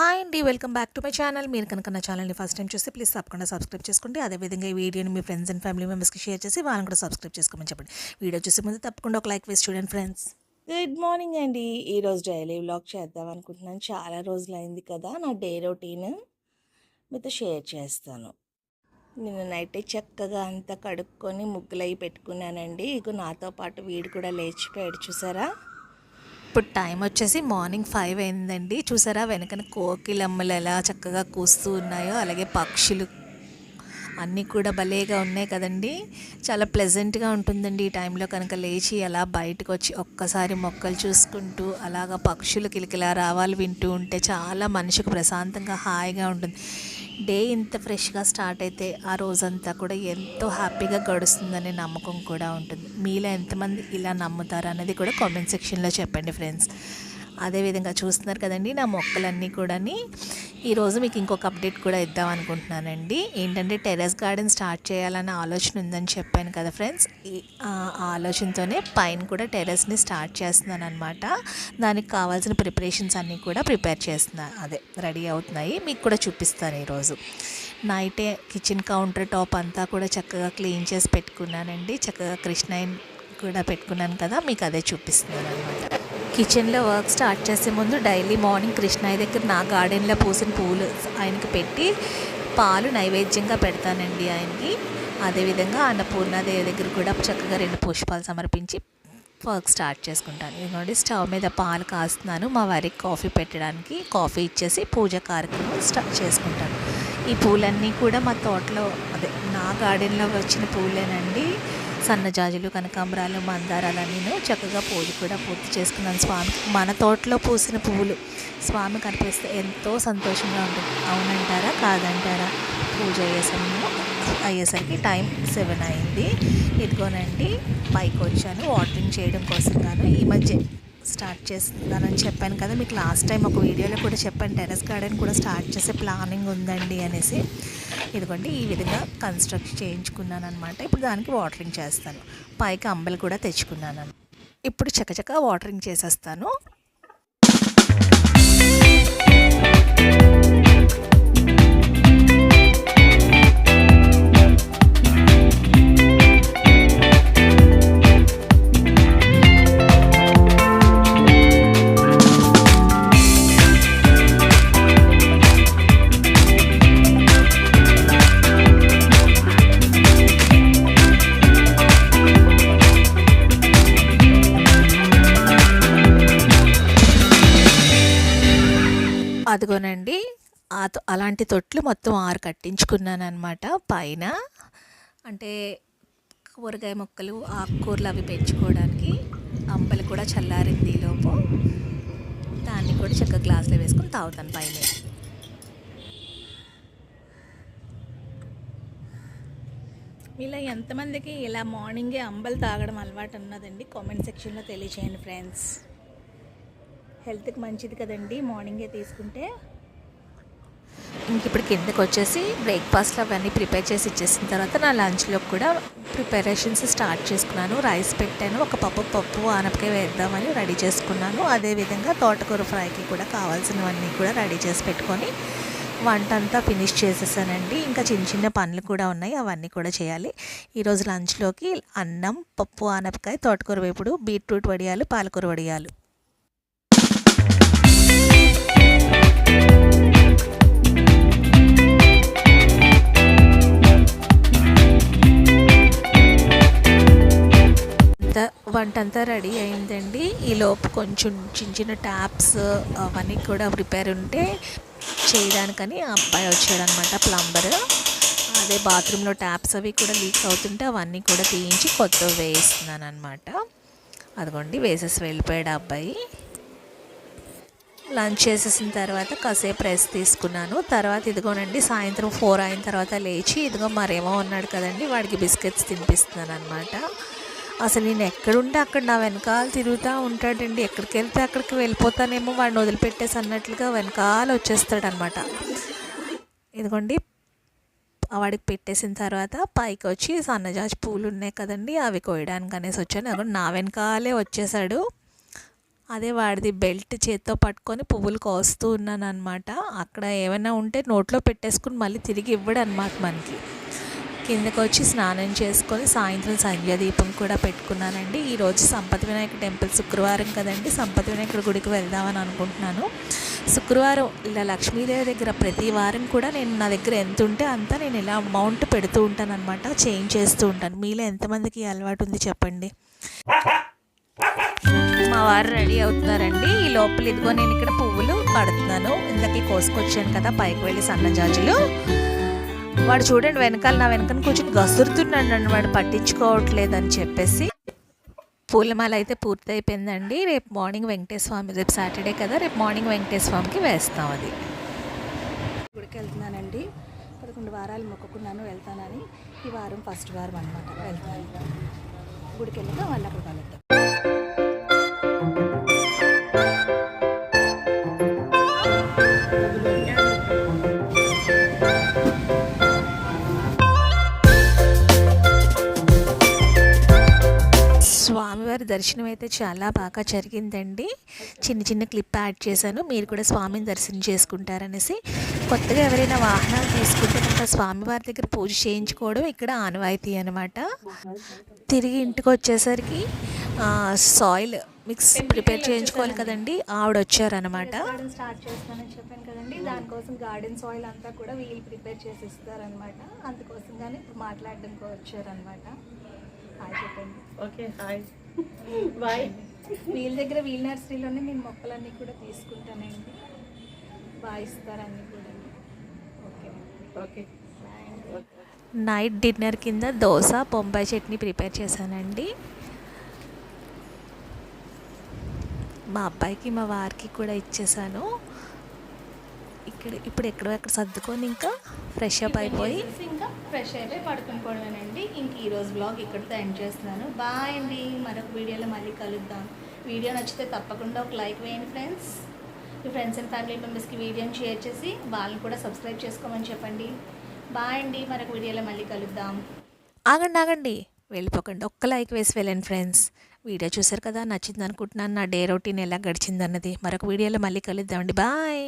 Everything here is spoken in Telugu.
హాయ్ అండి welcome back to my channel. మీరు కనుక నా ఛానల్ని ఫస్ట్ టైం చూస్తే ప్లీజ్ తప్పకుండా సబ్స్క్రైబ్ చేసుకోండి. అదేవిధంగా ఈ వీడియోని మీ ఫ్రెండ్స్ అండ్ ఫ్యామిలీ మెంబర్స్కి షేర్ చేసి వాళ్ళని కూడా సబ్స్క్రైబ్ చేసుకోమని చెప్పండి. వీడియో చూసే ముందు తప్పకుండా ఒక లైక్ వేసి చూడండి ఫ్రెండ్స్. గుడ్ మార్నింగ్ అండి. ఈరోజు డైలీ వ్లాగ్ చేద్దాం అనుకుంటున్నాను. చాలా రోజులు అయింది కదా నా డే రొటీన్ మీతో షేర్ చేస్తాను. నేను నైట్ చక్కగా అంతా కడుక్కొని ముగ్గులు అవి పెట్టుకున్నానండి. ఇక నాతో పాటు వీడు కూడా లేచిపోయాడు చూసారా? ఇప్పుడు టైం వచ్చేసి మార్నింగ్ ఫైవ్ అయిందండి. చూసారా వెనకన కోకిలమ్మలు ఎలా చక్కగా కూస్తూ ఉన్నాయో అలాగే పక్షులు అన్నీ కూడా భలేగా ఉన్నాయి కదండి. చాలా ప్లెజెంట్గా ఉంటుందండి ఈ టైంలో కనుక లేచి అలా బయటకు వచ్చి ఒక్కసారి మొక్కలు చూసుకుంటూ అలాగా పక్షులు కిలకిలా రావాలి వింటూ ఉంటే చాలా మనిషికి ప్రశాంతంగా హాయిగా ఉంటుంది. డే ఇంత ఫ్రెష్గా స్టార్ట్ అయితే ఆ రోజంతా కూడా ఎంతో హ్యాపీగా గడుస్తుందనే నమ్మకం కూడా ఉంటుంది. మీలో ఎంతమంది ఇలా నమ్ముతారు అనేది కూడా కామెంట్ సెక్షన్లో చెప్పండి ఫ్రెండ్స్. అదేవిధంగా చూస్తున్నారు కదండి నా మొక్కలన్నీ కూడాని. ఈరోజు మీకు ఇంకొక అప్డేట్ కూడా ఇద్దాం అనుకుంటున్నానండి. ఏంటంటే టెర్రస్ గార్డెన్ స్టార్ట్ చేయాలన్న ఆలోచన ఉందని చెప్పాను కదా ఫ్రెండ్స్ ఈ ఆ ఆలోచనతోనే పైన కూడా టెర్రస్ని స్టార్ట్ చేస్తున్నాను అనమాట దానికి కావాల్సిన ప్రిపరేషన్స్ అన్నీ కూడా ప్రిపేర్ చేస్తున్నాను అదే రెడీ అవుతున్నాయి. మీకు కూడా చూపిస్తాను ఈరోజు నైటే కిచెన్ కౌంటర్ టాప్ అంతా కూడా చక్కగా క్లీన్ చేసి పెట్టుకున్నానండి. చక్కగా కృష్ణయ్య కూడా పెట్టుకున్నాను కదా మీకు అదే చూపిస్తున్నాను అనమాట కిచెన్లో వర్క్ స్టార్ట్ చేసే ముందు డైలీ మార్నింగ్ కృష్ణయ్య దగ్గర నా గార్డెన్లో పూసిన పూలు ఆయనకి పెట్టి పాలు నైవేద్యంగా పెడతానండి ఆయనకి. అదేవిధంగా అన్నపూర్ణాదేవి దగ్గర కూడా చక్కగా రెండు పుష్పాలు సమర్పించి వర్క్ స్టార్ట్ చేసుకుంటాను. ఇదిగోండి స్టవ్ మీద పాలు కాస్తున్నాను. మా వారికి కాఫీ పెట్టడానికి కాఫీ ఇచ్చేసి పూజ కార్యక్రమం స్టార్ట్ చేసుకుంటాను. ఈ పూలన్నీ కూడా మా తోటలో అదే నా గార్డెన్లో వచ్చిన పూలేనండి. సన్నజాజులు కనకాంబరాలు మందారాలు నేను చక్కగా పూజ కూడా పూర్తి చేసుకున్నాను స్వామికి మన తోటలో పూసిన పువ్వులు స్వామి కనిపిస్తే ఎంతో సంతోషంగా ఉంటుంది. అవునంటారా? కాదంటారా? పూజ అయ్యే సమయం అయ్యేసరికి టైం సెవెన్ అయింది. ఇదిగోనండి పైకి వచ్చాను వాటరింగ్ చేయడం కోసం గాను ఈ మధ్య స్టార్ట్ చేస్తున్నానని చెప్పాను కదా మీకు లాస్ట్ టైం ఒక వీడియోలో కూడా చెప్పాను టెర్రస్ గార్డెన్ కూడా స్టార్ట్ చేసే ప్లానింగ్ ఉందండి అనేసి. ఇదిగోండి ఈ విధంగా కన్స్ట్రక్ట్ చేయించుకున్నాను అనమాట ఇప్పుడు దానికి వాటరింగ్ చేస్తాను. పైకి అంబలు కూడా తెచ్చుకున్నాను. ఇప్పుడు చకచక వాటరింగ్ చేసేస్తాను. అలాంటి తొట్లు మొత్తం ఆరు కట్టించుకున్నాను అనమాట పైన అంటే కూరగాయ మొక్కలు ఆకుకూరలు అవి పెంచుకోవడానికి అంపలు కూడా చల్లారింది లోపు. దాన్ని కూడా చక్కగా గ్లాసులో వేసుకొని తాగుతాను పైన. ఇలా ఎంతమందికి ఇలా మార్నింగే అంబలి తాగడం అలవాటు ఉన్నదండి? కామెంట్ సెక్షన్లో తెలియచేయండి ఫ్రెండ్స్. హెల్త్కి మంచిది కదండి మార్నింగే తీసుకుంటే. ఇంక ఇప్పుడు కిందకి వచ్చేసి బ్రేక్ఫాస్ట్లో అవన్నీ ప్రిపేర్ చేసి ఇచ్చేసిన తర్వాత నా లంచ్లో కూడా ప్రిపరేషన్స్ స్టార్ట్ చేసుకున్నాను. రైస్ పెట్టాను. ఒక పప్పు పప్పు ఆనపకాయ వేద్దామని రెడీ చేసుకున్నాను. అదేవిధంగా తోటకూర ఫ్రైకి కూడా కావాల్సినవన్నీ కూడా రెడీ చేసి పెట్టుకొని వంట అంతా ఫినిష్ చేసేసానండి. ఇంకా చిన్న చిన్న పనులు కూడా ఉన్నాయి. అవన్నీ కూడా చేయాలి. ఈరోజు లంచ్లోకి అన్నం పప్పు ఆనపకాయ తోటకూర వేపుడు బీట్రూట్ వడియాలు పాలకూర వడియాలు. వంట అంతా రెడీ అయిందండి. ఈలోపు కొంచెం చిన్న చిన్న ట్యాప్స్ అవన్నీ కూడా ప్రిపేర్ ఉంటే చేయడానికని ఆ అబ్బాయి వచ్చాడనమాట ప్లంబర్. అదే బాత్రూంలో ట్యాప్స్ అవి కూడా లీక్ అవుతుంటే అవన్నీ కూడా తీయించి కొత్త వేస్తున్నాను అనమాట అదిగోండి వేసేసి వెళ్ళిపోయాడు ఆ అబ్బాయి. లంచ్ చేసేసిన తర్వాత కాసేపు రెస్ట్ తీసుకున్నాను. తర్వాత ఇదిగోనండి సాయంత్రం ఫోర్ అయిన తర్వాత లేచి ఇదిగో మరేమో ఉన్నాడు కదండి వాడికి బిస్కెట్స్ తినిపిస్తున్నాను అనమాట అసలు నేను ఎక్కడుంటే అక్కడ నా వెనకాల తిరుగుతూ ఉంటాడండి. ఎక్కడికి వెళ్తే అక్కడికి వెళ్ళిపోతానేమో వాడిని వదిలిపెట్టేసి అన్నట్లుగా వెనకాల వచ్చేస్తాడనమాట. ఇదిగోండి వాడికి పెట్టేసిన తర్వాత పైకి వచ్చి సన్నజాజి పూలు ఉన్నాయి కదండి అవి కోయడానికి అనేసి వచ్చాను. నా వెనకాలే వచ్చేసాడు. అదే వాడిది బెల్ట్ చేత్తో పట్టుకొని పువ్వులు కోస్తూ ఉన్నాను అనమాట అక్కడ ఏమైనా ఉంటే నోట్లో పెట్టేసుకుని మళ్ళీ తిరిగి ఇవ్వడు అనమాట మనకి. కిందకు వచ్చి స్నానం చేసుకొని సాయంత్రం సంధ్యాదీపం కూడా పెట్టుకున్నానండి. ఈరోజు సంపత్ వినాయక టెంపుల్ శుక్రవారం కదండి. సంపత్ వినాయకుడి గుడికి వెళ్దామని అనుకుంటున్నాను. శుక్రవారం ఇలా లక్ష్మీదేవి దగ్గర ప్రతి వారం కూడా నేను నా దగ్గర ఎంత ఉంటే అంతా నేను ఇలా అమౌంట్ పెడుతూ ఉంటాను అనమాట చేంజ్ చేస్తూ ఉంటాను. మీలో ఎంతమందికి అలవాటు ఉంది చెప్పండి? మా వారు రెడీ అవుతున్నారండి. ఈ లోపల ఇదిగో నేను ఇక్కడ పువ్వులు కడుతున్నాను. ఇందాక కోసుకొచ్చాను కదా పైకి వెళ్ళి సన్నజాజులు వాడు చూడండి వెనకాల నా వెనకన కూర్చొని గసురుతున్నాడు నన్ను వాడు పట్టించుకోవట్లేదు అని చెప్పేసి. పూలమాల అయితే పూర్తి అయిపోయిందండి రేపు మార్నింగ్ వెంకటేశ్వమి రేపు సాటర్డే కదా రేపు మార్నింగ్ వెంకటేశ్వమికి వేస్తాం అది. గుడికి వెళ్తున్నానండి. పదకొండు వారాలు మొక్కుకున్నాను వెళ్తానని. ఈ వారం ఫస్ట్ వారం అనమాట వెళ్తాను. గుడికి వెళ్ళాక మళ్ళీ అక్కడ కలుద్దాం. స్వామివారి దర్శనం అయితే చాలా బాగా జరిగిందండి. చిన్న చిన్న క్లిప్ యాడ్ చేశాను. మీరు కూడా స్వామిని దర్శనం చేసుకుంటారనేసి. కొత్తగా ఎవరైనా వాహనాలు తీసుకుంటే కనుక స్వామివారి దగ్గర పూజ చేయించుకోవడం ఇక్కడ ఆనవాయితీ అనమాట తిరిగి ఇంటికి వచ్చేసరికి సాయిల్ మిక్స్ ప్రిపేర్ చేయించుకోవాలి కదండి. ఆవిడ వచ్చారనమాట గార్డెన్ స్టార్ట్ చేస్తానని చెప్పాను కదండి దానికోసం గార్డెన్ సాయిల్ అంతా కూడా వీళ్ళు ప్రిపేర్ చేసి ఇస్తారనమాట అందుకోసం కానీ ఇప్పుడు మాట్లాడడానికి వచ్చారనమాట హాయ్ చెప్పండి ఓకే హాయ్. బాయ్ వీళ్ళ దగ్గర వీళ్ళ నర్సరీలోనే నేను మొక్కలన్నీ కూడా తీసుకుంటానండి. బాగా ఇస్తారు అన్నీ కూడా. ఓకే. ఓకే. నైట్ డిన్నర్ కింద దోశ బొంబాయి చట్నీ ప్రిపేర్ చేశానండి. మా అబ్బాయికి మా వారికి కూడా ఇచ్చేసాను. ఇక్కడ ఇప్పుడు ఎక్కడో ఎక్కడ సర్దుకొని ఇంకా ఫ్రెష్ అప్ అయిపోయి ఫ్రెష్ అయిపోయి పడుకునిపోవడమేనండి ఇంక ఈరోజు బ్లాగ్ ఇక్కడితో ఎండ్ చేస్తున్నాను. బాయ్ అండి. మరొక వీడియోలో మళ్ళీ కలుద్దాం. వీడియో నచ్చితే తప్పకుండా ఒక లైక్ వేయండి ఫ్రెండ్స్ మీ ఫ్రెండ్స్ అండ్ ఫ్యామిలీ మెంబర్స్కి వీడియోని షేర్ చేసి వాళ్ళని కూడా సబ్స్క్రైబ్ చేసుకోమని చెప్పండి. బాయ్ అండి. మరొక వీడియోలో మళ్ళీ కలుద్దాం. ఆగండి ఆగండి. వెళ్ళిపోకండి. ఒక్క లైక్ వేసి వెళ్ళండి ఫ్రెండ్స్ వీడియో చూసారు కదా నచ్చింది అనుకుంటున్నాను నా డే రొటీన్ ఎలా గడిచిందన్నది. మరొక వీడియోలో మళ్ళీ కలుద్దామండి. బాయ్